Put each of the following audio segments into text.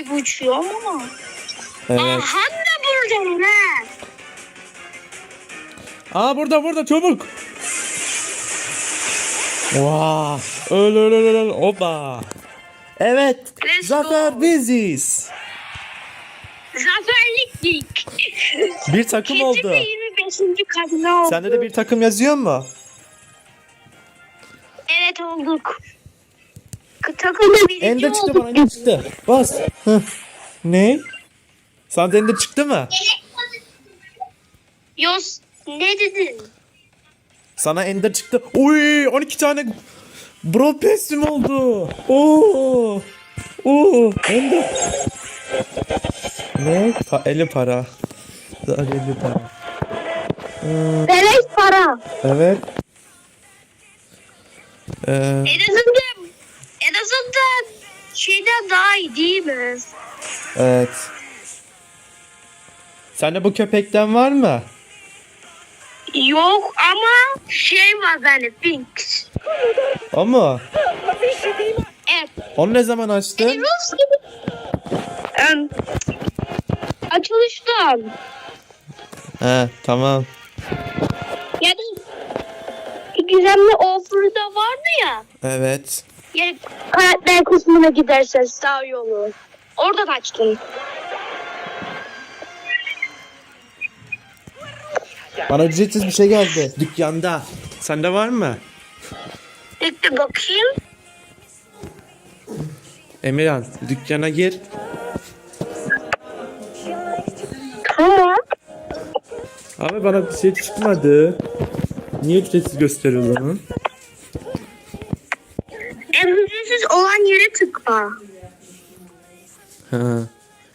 gibi uçuyor ama. Evet. Aha da burada ne? Aa burada burada çabuk. Vaa. Öl öl öl öl. Oba. Evet. Let's Zafer go. biziz. Zaferlik. Bir takım Kesin oldu. de 25. kadına oldu. Sende de bir takım yazıyor mu? Evet olduk. Takımda birinci Ender çıktı bana Ender çıktı. Bas. Heh. Ne? Sana Ender çıktı mı? Yos ne dedin? Sana Ender çıktı. Uy 12 tane Bro pestim oldu. Oo. Oo Ender. Ne? Pa 50 para. Daha 50 para. Beleş para. Evet. Ee, En azından en azından şeyden daha iyi değil mi? evet. Sende bu köpekten var mı? Yok ama şey var bende pink. O mu? Evet. Onu ne zaman açtın? Rus gibi. Em, açılıştan. He tamam. Yani gizemli offer'da vardı ya. Evet. Yani karakter kısmına gidersen sağ yolu. Oradan açtım. Bana ücretsiz bir şey geldi dükkanda. Sende var mı? Bekle bakayım. Emirhan dükkana gir. Tamam. Abi bana bir şey çıkmadı. Niye ücretsiz gösteriyor o ücretsiz olan yere tıkla. Ha.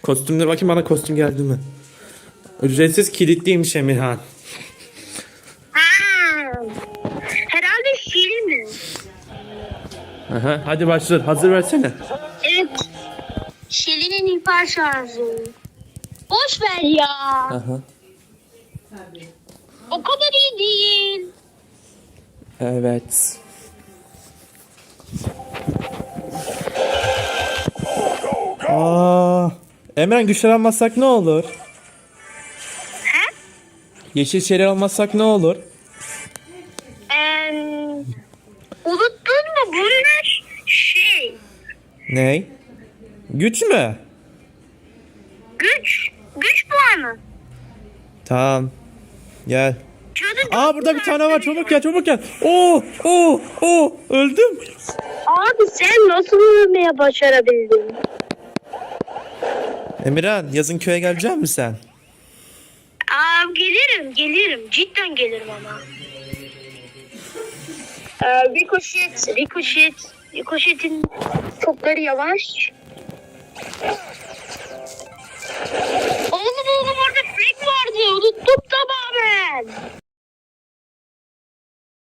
Kostümde bakayım bana kostüm geldi mi? Ücretsiz kilitliymiş Emirhan. Ha. Herhalde şey mi? Aha, hadi başla. Hazır versene. Evet. Şeli'nin ihbar şarjı. Boş ver ya. Aha. O kadar iyi değil. Evet. Emren güçler almazsak ne olur? He? Yeşil şeyler almazsak ne olur? Em, unuttun mu? Bunlar şey. Ney? Güç mü? Güç. Güç puanı. Tamam. Gel. Cadı Aa burada bir tane var. Çabuk gel, çabuk gel. Oo, oo, oo. Öldüm. Abi sen nasıl ölmeye başarabildin? Emirhan yazın köye gelecek misin sen? Aa, gelirim, gelirim. Cidden gelirim ama. Ee, ricochet, ricochet. Ricochet'in topları yavaş.